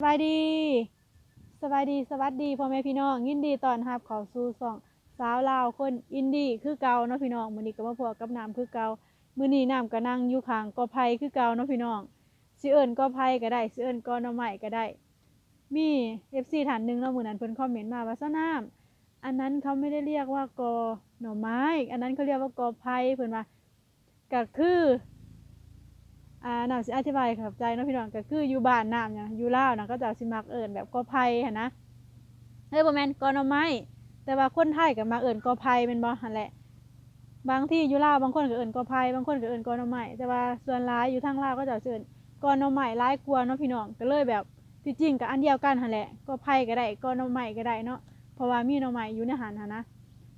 สบายดี สบายดี สวัสดีพ่อแม่พี่น้อง ยินดีตอนรับเข้าสู่ช่องสาวลาวคนอินดี้คือเก่าเนาะพี่น้องมื้อนี้ก็มาพบกับน้ำคือเก่ามื้อนี้น้ำก็นั่งอยู่ข้างกอไผ่คือเก่าเนาะพี่น้องสิเอิ้นกอไผ่ก็ได้สิเอิ้นกอหน่อไม้ก็ได้ มี FC ท่านหนึงเนาะมื้อนั้นเพิ่นคอมเมนต์มาว่าซะน้ำอันนั้นเขาไม่ได้เรียกว่ากอหน่อไม้ อันนั้นเขาเรียกว่ากอไผ่เพิ่นว่าก็คือ อ่าน้ำสิอธิบายเข้าใจเนาะพี่น้องก็คืออยู่บ้านน้ำเนี่ยอยู่ลาวนะก็จะสิมักเอิ้นแบบกอไผ่หั่นนะเฮ้ยบ่แม่นกอหน่อไม้แต่ว่าคนไทยก็มักเอิ้นกอไผ่แม่นบ่หั่นแหละ บางที่อยู่ลาวบางคนก็เอิ้นกอไผ่บางคนก็เอิ้นกอหน่อไม้แต่ว่าส่วนหลายอยู่ทางลาวก็จะเอิ้นกอหน่อไม้หลายกว่าเนาะพี่น้องก็เลยแบบที่จริงก็อันเดียวกันหั่นแหละกอไผ่ก็ได้กอหน่อไม้ก็ได้เนาะเพราะว่ามีหน่อไม้อยู่ในหันหั่นนะ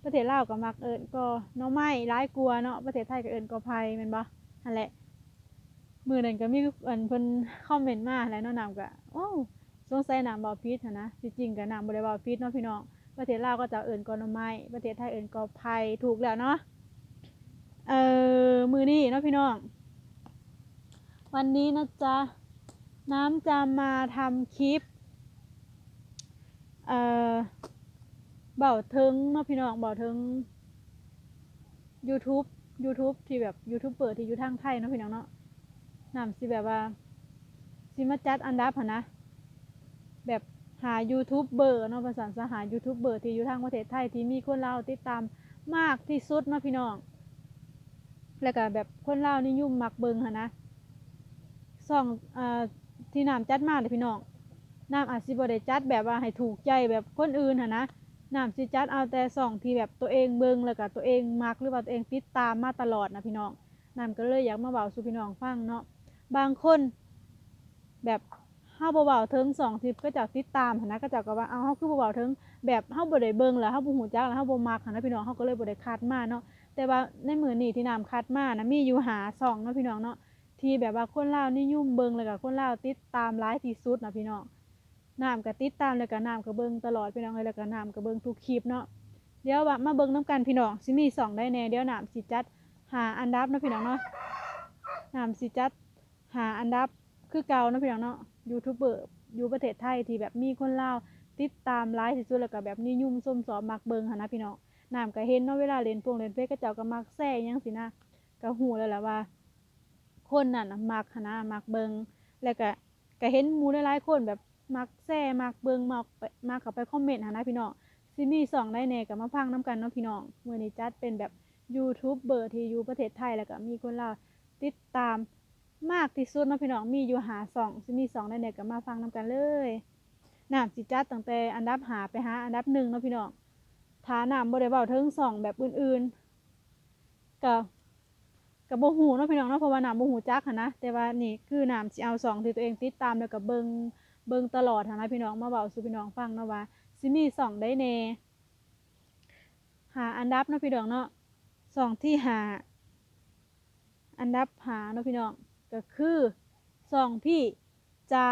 ประเทศลาวก็มักเอิ้นกอหน่อไม้หลายกว่าเนาะประเทศไทยก็เอิ้นกอไผ่แม่นบ่หั่นแหละ มือนั้นก็มีอันเพิ่นคอมเมนต์มาแล้วเนาะน้ำก็โอ้สงสัยน้ำบ่ผิดหั้นะจริงก็น้ำบ่ได้เว้าผิดเนาะพี่น้องประเทศลาวก็จะเอิ้นกอนไม้ประเทศไทยเอิ้นกอไผ่ถูกแล้วเนาะเอ่อมือนี้เนาะพี่น้อง วันนี้นะจ๊ะน้ำจะมาทำคลิปเอ่อเบาถึงเนาะพี่น้องเบาถึง YouTube YouTube ที่แบบยูทูบเปิดที่อยู่ทางไทยเนาะพี่น้องเนาะ นำสิแบบว่าสิมาจัดอันดับหนะ แบบหายูทูบเบอร์เนาะภาษาสหายูทูบเบอร์ที่อยู่ทางประเทศไทยที่มีคนเลาติดตามมากที่สุดเนาะพี่น้อง แล้วก็แบบคนเลาวนิยมมักเบิงหั้นะส่องอ่าที่น้ำจัดมากเลยพี่น้องน้ำอาจสิบ่ได้จัดแบบว่าให้ถูกใจแบบคนอื่นหั้นนะน้ำสิจัดเอาแต่ส่องที่แบบตัวเองเบิงแล้วก็ตัวเองมักหรือว่าตัวเองติดตามมาตลอดนะพี่น้องน้ำก็เลยอยากมาเบาสู่พี่น้องฟังเนาะ บางคน แบบเฮาบ่เว้าถึงสองทิปก็จะติดตามหันนะก็จะก็ว่าเอาเฮาคือบ่เว้าถึงแบบเฮาบ่ได้เบิ่งแล้วเฮาบ่ฮู้จักแล้วเฮาบ่มักหันนะพี่น้องเฮาก็เลยบ่ได้คัดมาเนาะแต่ว่าในมื้อนี้ที่น้ำคัดมานะมีอยู่หาสองเนาะพี่น้องเนาะที่แบบว่าคนลาวนิยมเบิ่งแล้วก็คนลาวติดตามหลายที่สุดนะพี่น้องน้ำก็ติดตามแล้วก็น้ำก็เบิ่งตลอดพี่น้องเอ้ยแล้วก็น้ำก็เบิ่งทุกคลิปเนาะเดี๋ยวว่ามาเบิ่งนํกันพี่น้องสิมีสองได้แน่เดี๋ยวน้ำสิจัดหาอันดับเนาะพี่น้องเนาะน้ำสิจัด หาอันดับคือเก่านะพี่น้องเนาะยูทูบเบอร์อยู่ประเทศไทยที่แบบมีคนลาวติดตามหลายที่สุดแล้วก็แบบนิยมส้มสอบมักเบิงหันนะพี่น้องน้ำก็เห็นเนาะเวลาเล่นโปงเล่นเฟซก็เจ้าก็มักแซ่ยังสินะก็หูแล้วแหละว่า คนนั่นนะมักหันนะมักเบิงแล้วก็ก็เห็นหมู่หลายๆคนแบบมักแซ่มักเบิงมักมักเข้าไปคอมเมนต์หันนะพี่น้องซิมีสองได้แน่ก็มาฟังน้กันเนาะพี่น้องมื้อนี้จัดเป็นแบบยูทูบเบอร์ที่อยู่ประเทศไทยแล้วก็มีคนลาวติดตาม มากที่สุดเนาะพี่น้องมีอยู่หาสองสิมีสองได้เนี่ยก็มาฟังนำกันเลยน้ำสิจัดตั้งแต่อันดับหาไปหาอันดับหนึ่งเนาะพี่น้องฐาน้ำบ่ได้เบาเทิงสองแบบอื่นๆก็กับโบหูเนาะพี่น้องเนาะเพราะว่าน้ำโบหูจักนะแต่ว่านี่คือน้ำสิเอาสองที่ตัวเองติดตามแล้วก็เบิงเบิงตลอดหั้นนะพี่น้องมาเบาสู่พี่น้องฟังเนาะว่าสิมีสองได้แน่หาอันดับเนาะพี่น้องเนาะสองที่หาอันดับหาเนาะพี่น้อง ก็คือสองพี่จ้า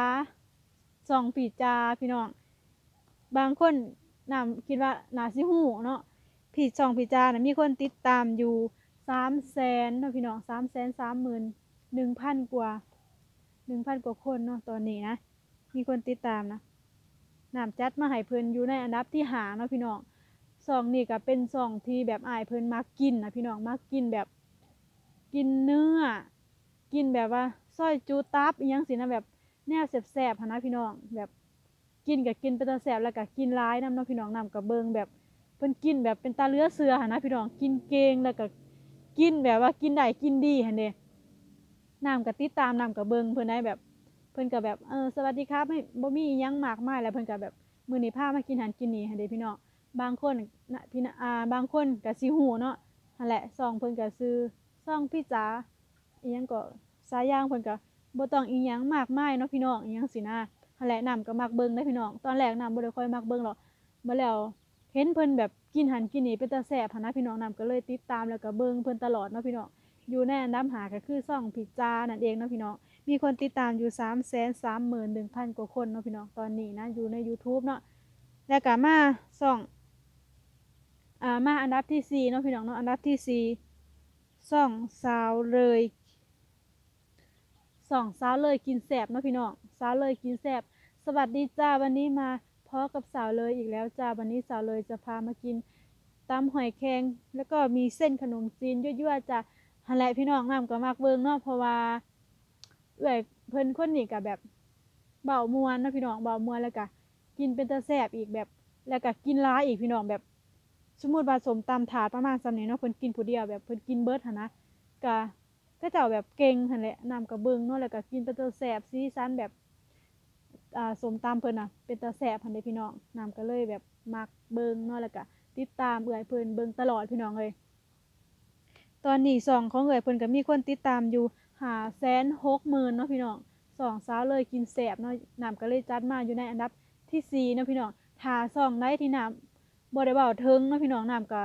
สองพี่จ้าพี่น้อง บางคนนำคิดว่านาซิหูเนาะพี่สองพี่จ้านะมีคนติดตามอยู่สามแสนเนาะพี่น้องสามแสนสามหมื่นหนึ่งพันกว่าหนึ่งพันกว่าคนเนาะตอนนี้นะ มีคนติดตามนะนำจัดมาให้เพิ่นอยู่ในอันดับที่หาเนาะพี่น้องสองนี่ก็เป็นสองที่แบบอายเพิ่นมักกินนะพี่น้องมักกินแบบกินเนื้อ กินแบบว่าซอยจูตับอีหยังสินะแบบแนวแสบๆหั้นนะพี่น้อง แบบกินกับกินเป็นตาแสบแล้วก็กินร้ายน้ำเนาะพี่น้องน้ำกับเบิงแบบเพิ่นกินแบบเป็นตาเลือเสือหนนะพี่น้องกินเก่งแล้วก็กินแบบว่ากินได้กินดีหันเด้น้ำกับติดตามน้ำกับเบิงเพิ่นได้แบบ เพิ่นก็แบบเออสวัสดีครับไม่บ่มีอิหยังมากมายแล้วเพิ่นก็แบบมือนี้พามากินหันกินนี่หันเด้พี่น้องบางคนนะพี่นะอ่าบางคนก็สิฮู้เนาะนั่นแหละซองเพิ่นก็ซื้อซองพี่จ๋า อีหยังก็สายยางเพิ่นก็บ่ต้องอีหยังมากมายเนาะพี่น้องอีหยังสินะหั่นแหละน้ำก็มักเบิ่งได้พี่น้องตอนแรกน้ำบ่ได้ค่อยมักเบิ่งหรอกมาแล้วเห็นเพิ่นแบบกินหันกินนี่เป็นตาแซ่บหันนะพี่น้องน้ำก็เลยติดตามแล้วก็เบิ่งเพิ่นตลอดเนาะพี่น้องอยู่ในอันดับหาก็คือช่องพิดจานั่นเองเนาะพี่น้องมีคนติดตามอยู่ 331,000 กว่าคนเนาะพี่น้องตอนนี้นะอยู่ใน YouTube เนาะแล้วก็มาช่องอ่ามาอันดับที่สี่เนาะพี่น้องเนาะอันดับที่สี่ช่องสาวเลย สองสาวเลยกินแสบเนาะพี่น้องสาวเลยกินแสบสวัสดีจ้าวันนี้มาพอกับสาวเลยอีกแล้วจ้าวันนี้สาวเลยจะพามากินตำหอยแครงแล้วก็มีเส้นขนมจีนยั่วๆจ้ะหันแหละพี่น้องน้ำก็มากเบิ่งเนาะเพราะว่าเอื้อยเพิ่นคนนี้ก็แบบเบามวนเนาะพี่น้องเบามวนแล้วก็กินเป็นตาแซบอีกแบบ แล้วก็กินหลาอีกพี่น้องแบบ สมมุติว่าสมตำถาดประมาณซ้ำนี้เนาะเพิ่นกินผู้เดียวแบบเพิ่นกินเบิดหั่นะก็ ก็เจ้าแบบเก่งหันแหละน้ำก็เบิงเนาะแล้วก็กินเป็นตาแซ่บสีสันแบบอ่าสมตามเพิ่นน่ะ เป็นตาแสบพันเด้พี่น้องน้ำก็เลยแบบมักเบิ่งเนาะแล้วก็ติดตามเอื้อยเพิ่นเบิ่งตลอดพี่น้องเลยตอนนี้สองของเอื้อยเพิ่นก็มีคนติดตามอยู่หาแสนหกหมื่นเนาะพี่น้องสองสาวเลยกินแสบเนาะน้ำก็เลยจัดมาอยู่ในอันดับที่สี่เนาะพี่น้องถ้าสองได้ที่น้ำบ่ได้เว้าถึงเนาะพี่น้องน้ำก็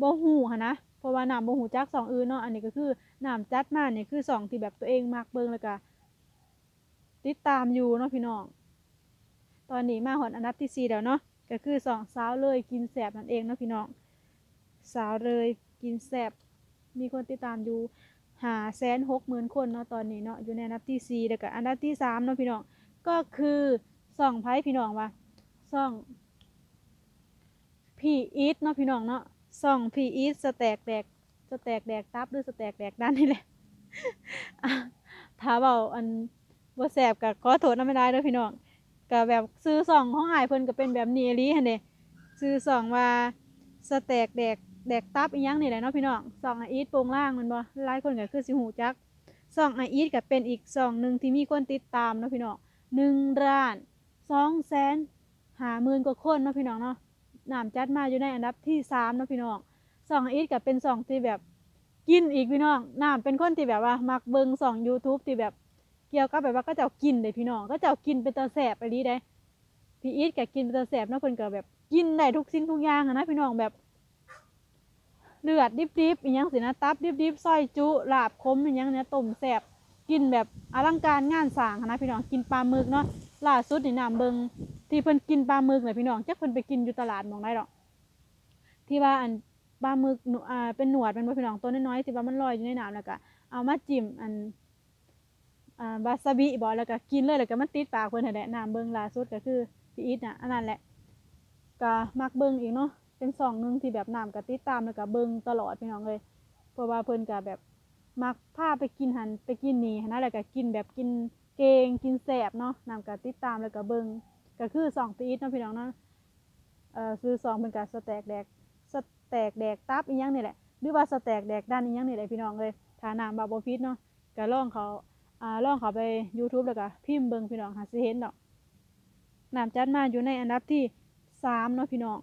บ่ฮู้หันนะ ราะว่าน้ำบ่ฮู้จักสองอื่นเนาะอันนี้ก็คือน้ำจัดมาเนี่ยคือสองที่แบบตัวเองมักเบิ่งแล้วก็ติดตามอยู่เนาะพี่น้อง ตอนนี้มาหอนอันดับที่สี่แล้วเนาะก็คือสองสาวเลยกินแสบนั่นเองเนาะพี่น้องสาวเลยกินแสบมีคนติดตามอยู่หาแสนหกหมื่นคนเนาะตอนนี้เนาะอยู่ในอันดับที่สี่แล้วก็อันดับที่สามเนาะพี่น้องก็คือส่องไพ่พี่น้องว่าส่องพี่อีทเนาะพี่น้องเนาะ ส่องพีอีสแตกแดกสแตกแดกตับหรือสแตกแดกด้านนี่แหละถ้าเบาอันบ่แสบก็ขอโทษนำไม่ได้เด้อพี่น้องก็แบบซื้อซองของอายเพิ่นก็เป็นแบบนี้อีหลีหั่นเด้ซื้อซองว่าสแตกแดกแดกตับอีหยังนี่แหละเนาะพี่น้องซองอีทโปรงล่างมันบ่หลายคนก็คือสิหูจักซองอีทก็เป็นอีกซองหนึงที่มีคนติดตามเนาะพี่น้อง1ล้าน2แสนหาหมื่นกว่าคนเนาะพี่น้องเนาะ น้ำจัดมาอยู่ในอันดับที่สามนะพี่น้องซองอีทก็เป็นซองที่แบบกินอีกพี่น้องน้ำเป็นคนที่แบบว่ามักเบิ่งซอง YouTube ที่แบบเกี่ยวกับแบบว่าก็จ้ากินเด้พี่น้องก็จ้ากินเป็นตาแสบไปดีได้พี่อีทก็กินเป็นตาแสบนะเพิ่นก็แบบกินได้ทุกสิ่งทุกอย่างนะพี่น้องแบบเลือดดิบๆอีหยังสินะตับดิบๆซอยจุลาบคมอีหยังเนี่ยต้มแสบกินแบบอลังการงานสร้างนะพี่น้องกินปลาหมึกเนาะ ล่าสุดนี่น้ำเบิงที่เพิ่นกินปลาหมึกเลยพี่น้องจักเพิ่นไปกินอยู่ตลาดมองได้ดอก ที่ว่าอันปลาหมึกอ่าเป็นหนวดเป็นบ่พี่น้องตัวน้อยๆที่ว่ามันลอยอยู่ในน้ำแล้วก็เอามาจิ้มอันอ่าบาซาบิบอกแล้วก็กินเลยแล้วก็มันติดปากเพิ่นแหละน้ำเบิงล่าสุดก็คือพี่อีทน่ะอันนั้นแหละก็มักเบิงอีกเนาะเป็นสองหนึงที่แบบน้ำก็ติดตามแล้วก็เบิงตลอดพี่น้องเลยเพราะว่าเพิ่นก็แบบมักพาไปกินหันไปกินนี่หั้นนะแล้วก็กินแบบกิน เกงกินแสบเนาะนำก็ติดตามแล้วก็เบิงก็คือสองพี่อีเนาะพี่น้องเนาะเอ่อซื้อสองเพิ่นก็สแต็กแดกสแต็กแดกตับอีหยังนี่แหละหรือว่าสแต็กแดกด้านอีหยังนี่แหละพี่น้องเลยถ้าน้ำบาบ่ผิดเนาะก็ลองเขาอ่าลองเขาไป YouTube แล้วก็พิมพ์เบิงพี่น้องหาสิเห็นดอกน้ำจัดมาอยู่ในอันดับที่สามเนาะพี่น้อง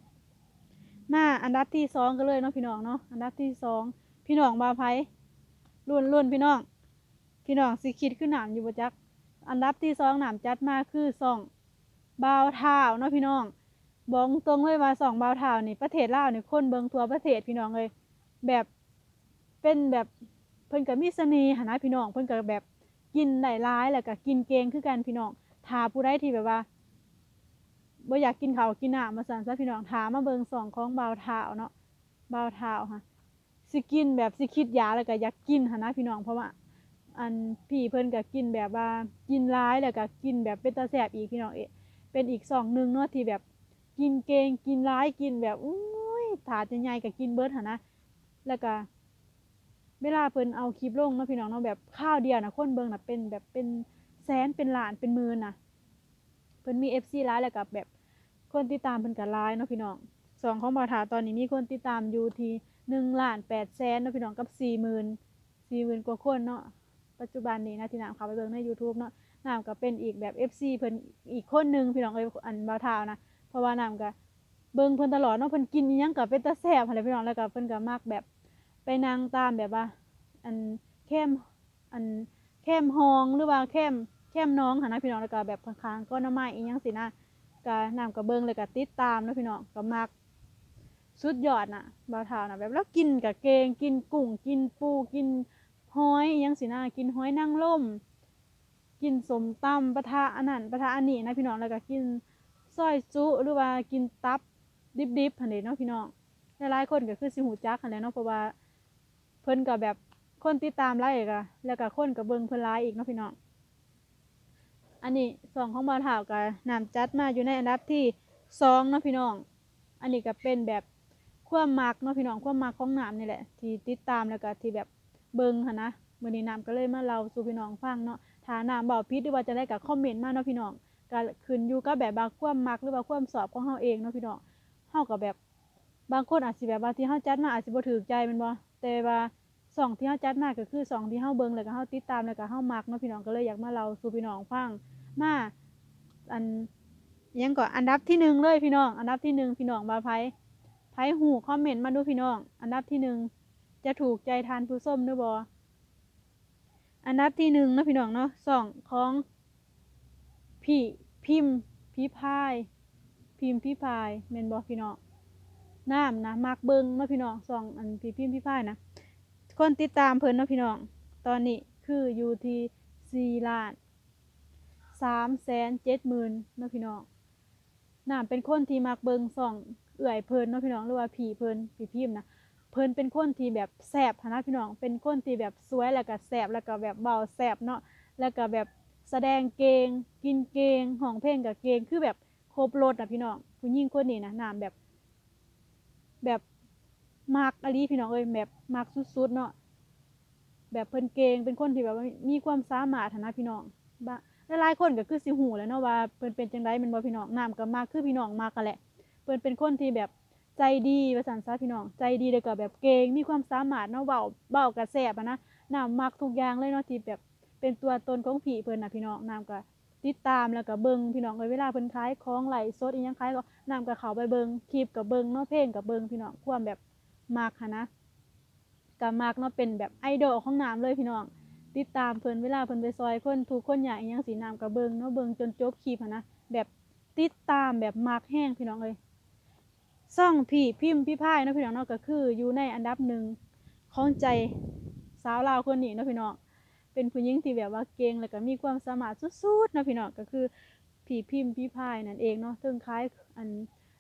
มาอันดับที่สองกันเลยเนาะพี่น้องเนาะอันดับที่สองพี่น้องบาไพรุ่นรุ่นพี่น้อง พี่น้องสิคิดขึ้นหนามอยู่บ่จัก อันดับที่สองหนามจัดมาคือสองบาวเท้าเนาะพี่น้องบอกตรงเลยว่าสองบาวเท้านี่ประเทศลาวนี่คนเบิงทัวประเทศพี่น้องเลย แบบเป็นแบบเพิ่นก็มีเสน่ห์หั้นะพี่น้องเพิ่นก็แบบกินได้ร้ายแล้วก็กินเกงคือกันพี่น้องถ้าผู้ใดที่แบบว่าบ่อยากกินข้าวกินหน้ำมาสั่นซะพี่น้องถามมาเบิงสองของบาวเท้าเนาะบาวเท้าค่ะสิกินแบบสิคิดยาแล้วก็อยากกินหันนะพี่น้องเพราะว่า อันพี่เพิ่นก็กินแบบว่ากินร้ายแล้วก็กินแบบเป็นตาแสบอีกพี่น้องเอะเป็นอีกสองหนึ่งเนาะที่แบบกินเกงกินร้ายกินแบบอุ้ยถาดใหญ่ๆก็กินเบิร์ดหันะแล้วก็เวลาเพิ่นเอาคลิปลงเนาะพี่น้องเนาะแบบข้าวเดียวนะคนเบิงน่ะเป็นแบบเป็นแสนเป็นล้านเป็นหมื่นนะเพิ่นมี FC หลายแล้วกับแบบคนติดตามเพิ่นก็หลายเนาะพี่น้องสองของบ่าถาตอนนี้มีคนติดตามอยู่ที่หนึ่งล้านแปดแสนเนาะพี่น้องกับสี่หมื่นสี่หมื่นกว่าคนเนาะ ปัจจุบันนี้นะที่น้ำเขาไปเบิ่งใน YouTube เนาะน้ำก็เป็นอีกแบบ FC เพิ่นอีกคนหนึงพี่น้องเอ้ยอันบ่าวถานะเพราะว่าน้ำก็เบิ่งเพิ่นตลอดเนาะเพิ่นกินอิหยังก็เป็นตาแซ่บหั่นแหละพี่น้องแล้วก็เพิ่นก็มักแบบไปนั่งตามแบบว่า อันเข้มอันเข้มฮองหรือว่าเข้มเข้มน้องหันนะพี่น้องแล้วก็แบบข้างๆก็น้ำไม้อีหยังสินะก็น้ำกระเบิงเลยก็ติดตามเนาะพี่น้องก็มักสุดยอดน่ะบ่าวเท้าน่ะแบบแล้วกินกับเกงกินกุ้งกินปูกิน หอยยังสินะกินหอยนางรมกินสมตำปะทะอันนั้นปะทะอันนี้นะพี่น้องแล้วก็กินซอยจุหรือว่ากินตับดิบๆหันเด้เนาะพี่น้องหลายๆคนก็คือสิหูจักหันแหละเนาะเพราะว่าเพิ่นก็แบบคนติดตามไลค์ก็แล้วก็คนก็เบิ่งเพิ่นหลายอีกเนาะพี่น้องอันนี้สองของบ่าวกับน้ำจัดมาอยู่ในอันดับที่สองเนาะพี่น้อง อันนี้ก็เป็นแบบความมักเนาะพี่น้องความมักของน้ำนี่แหละ ที่ติดตามแล้วก็ที่แบบ เบิ่งหันนะมื้อนี้น้ำก็เลยมาเล่าสู่พี่น้องฟังเนาะถ้าน้ำเบาผิดหรือว่าจะได้ก็คอมเมนต์มาเนาะพี่น้องก็ขึ้นอยู่กับแบบบางความมักหรือว่าความสอบของเฮาเองเนาะพี่น้องเฮาก็แบบบางคนอาจสิแบบว่าที่เฮาจัดมาอาจสิบ่ถูกใจแมันบ่แต่ว่าสองที่เฮาจัดมาก็คือสองที่เฮาเบิ่งแล้วก็เฮาติดตามแล้วก็เฮามักเนาะพี่น้องก็เลยอยากมาเล่าสู่พี่น้องฟังมาอันยังก็อันดับที่หนึ่งเลยพี่น้อง อันดับที่หนึ่งพี่น้องว่าไผไผหูคอมเมนต์มาดูพี่น้อง อันดับที่หนึ่ง จะถูกใจทานผู้ส้มหรือบ่อันดับที่หนึ่งนาะพี่น้องเนาะสองของพี่พิมพ์พี่พาย พิมพ์พี่พายแม่นบ่พี่น้องน้ำนะมักเบิงเนาะพี่น้องสองอันพี่พิมพ์พี่พายนะคนติดตามเพิ่นเนาะพี่น้อง ตอนนี้คืออยู่ที่สี่ล้านสามแสนเจ็ดหมื่นเนาะพี่น้องน้ำเป็นคนที่มักเบิงสองเอื่อยเพิ่นเนาะพี่น้องหรือว่าผีเพิ่นผีพิมพ์นะ เพิ่นเป็นคนที่แบบแสบนะพี่น้อง เป็นคนที่แบบสวยแล้วก็แสบแล้วก็แบบเบาแสบเนาะ แล้วก็แบบแสดงเกง กินเกงห้องเพลงกับเกงคือแบบครบรถนะพี่น้องผู้หญิงคนนี้นะน้ำแบบ แบบมักอลีพี่น้องเอ้ยแบบมักสุดๆเนาะแบบเพิ่นเกงเป็นคนที่แบบมีความสามารถฐานะพี่น้องบะหลายๆคนก็คือสิหูแล้วเนาะว่าเพิ่นเป็นจังไดแม่นบ่พี่น้องน้ำก็มักคือพี่น้องมักกันแหละเพิ่นเป็นคนที่แบบ ใจดีว่าซั่นซะพี่น้อง ใจดีแล้วก็แบบเก่งมีความสามารถเนาะเว้าเว้าก็แซ่บนะน้ำมักทุกอย่างเลยเนาะที่แบบเป็นตัวตนของผีเพิ่นนะพี่น้องน้ำก็ติดตามแล้วก็เบิ่งพี่น้องเอ้ยเวลาเพิ่นขายของไหลฟ์สดอีหยังขายก็นำกับเขาไปเบิงคลิปกับเบิงเนาะเพลงกับเบิงพี่น้องความแบบมากค่ะนะกับมากเนาะเป็นแบบไอดอลของน้ำเลยพี่น้องติดตามเพิ่นเวลาเพิ่นไปซอยคนทุกคนอย่างอีหยังสีน้ำกับเบิงเนาะเบิงจนจบคลิปค่ะนะแบบติดตามแบบมากแห้งพี่น้องเลย ซ่องพี่พิมพ์พี่พายเนาะพี่น้องเนาะก็คืออยู่ในอันดับหนึ่งของใจสาวลาวคนนี้เนาะพี่น้องเป็นผู้หญิงที่แบบว่าเก่งแล้วก็มีความสามารถสุดๆเนาะพี่น้องก็คือผีพิมพ์พี่พายนั่นเองเนาะซึ่งคล้ายอัน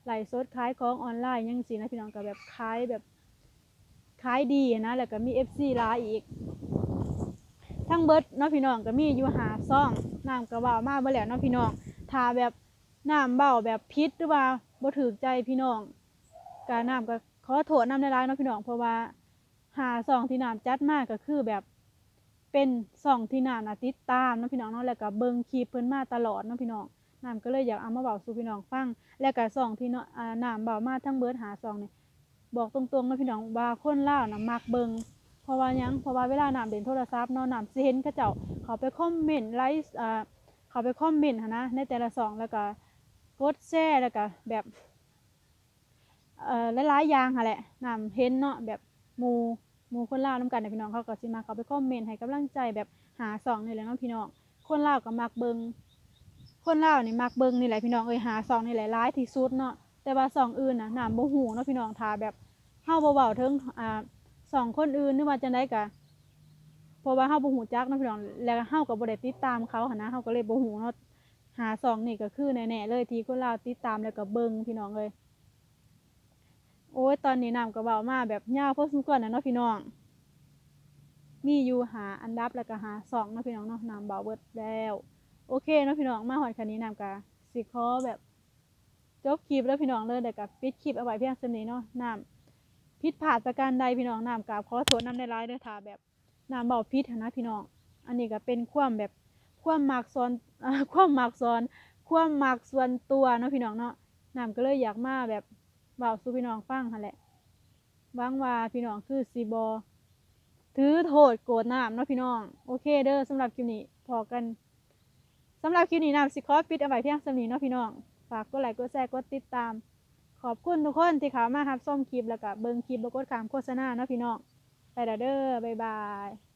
ไลฟ์สดคล้ายของออนไลน์ยังสินะพี่น้องก็แบบคล้ายแบบคล้ายดีนะแล้วก็มี FC ลายอีก ทั้งเบิดเนาะพี่น้องก็มีอยู่หาซ่องน้ำกระเบามาเบ่แล้วเนาะพี่น้องถ้าแบบน้ำเบาแบบพิษหรือว่าบ่ถูกใจพี่น้อง การน้ำก็ขอโทษน้ำในร้ายเนาะพี่น้องเพราะว่าหาซองที่น้ำจัดมากก็คือแบบเป็นซองที่น้ำนะติดตามเนาะพี่น้องเนาะแล้วก็เบิ่งคลิปเพิ่นมาตลอดเนาะพี่น้องน้ำก็เลยอยากเอามาเบาสู่พี่น้องฟัง แล้วก็สองที่เนาะอ่าน้ำเบามาทั้งเบิดหาสองนี่บอกตรงๆนะพี่น้องว่าคนเลานะมักเบิงเพราะว่ายังเพราะว่าเวลาน้ำเด่นโทรศัพท์เนาะน้ำสิเห็นเขาเจ้าเขาไปคอมเมนต์ไลฟ์อ่าเขาไปคอมเมนต์นะในแต่ละสองแล้วก็กดแชร์แล้วก็แบบ เอ่อหลายๆอย่างค่ะแหละน้ำเห็นเนาะแบบหมูหมูคนลาวน้ำกันนะพี่น้องเขาก็สิมาเขาไปคอมเมนต์ให้กำลังใจแบบหาสองนี่แหละเนาะพี่น้องคนลาวก็มักเบิงคนลาวนี่มักเบิ่งนี่แหละพี่น้องเอ้ยหาซองนี่แหละร้ายที่สุดเนาะแต่ว่าซองอื่นน่ะน้ำบ่ฮู้เนาะพี่น้องถ้าแบบเฮาบ่เว้าถึงอ่าสองคนอื่นหรือว่าจังได๋ก็เพราะว่าเฮาบ่ฮู้จักเนาะพี่น้องแล้วเฮาก็บ่ได้ติดตามเขาหันนะเฮาก็เลยบ่ฮู้เนาะหาซองนี่ก็คือแน่ๆเลยที่คนลาวติดตามแล้วก็เบิ่งพี่น้องเอ้ย โอ้ยตอนนี้น้ำก็เว้ามาแบบยาวพอสมควรนะเนาะพี่น้อง มีอยู่หาอันดับแล้วก็หาสองเนาะพี่น้องเนาะน้ำเบาเบิดแล้ว โอเคเนาะพี่น้องมาหอดคันนี้น้ำกะสิขอแบบจบคลิปแล้วพี่น้องเลยเดี๋ยวกับปิดคลิปเอาไว้เพียงเท่านี้เนาะน้ำพิษผาดประการใดพี่น้องน้ำกราบขอโทษน้ำในร้ายเด้อถ้าแบบน้ำเบาพิษนะพี่น้อง อันนี้ก็เป็นความแบบความมักซ้อนความมักซ้อน ความมักส่วนตัวเนาะพี่น้องเนาะน้ำก็เลยอยากมาแบบ เบาสู่พี่น้องฟังหั่นแหละหวังว่าพี่น้องคือสีบอถือโทษโกรธน้ำเนาะพี่น้อง โอเคเด้อสำหรับคลิปนี้พอกันสำหรับคลิปนี้นะสิขอปิดเอาไว้เพียงสำนีเนาะพี่น้อง ฝากกดไลค์กดแชร์กดติดตาม ขอบคุณทุกคนที่เข้ามาครับชมคลิปแล้วก็เบิ่งคลิปแล้วกดขามโฆษณาเนาะพี่น้องไปแล้วเด้อบ๊ายบาย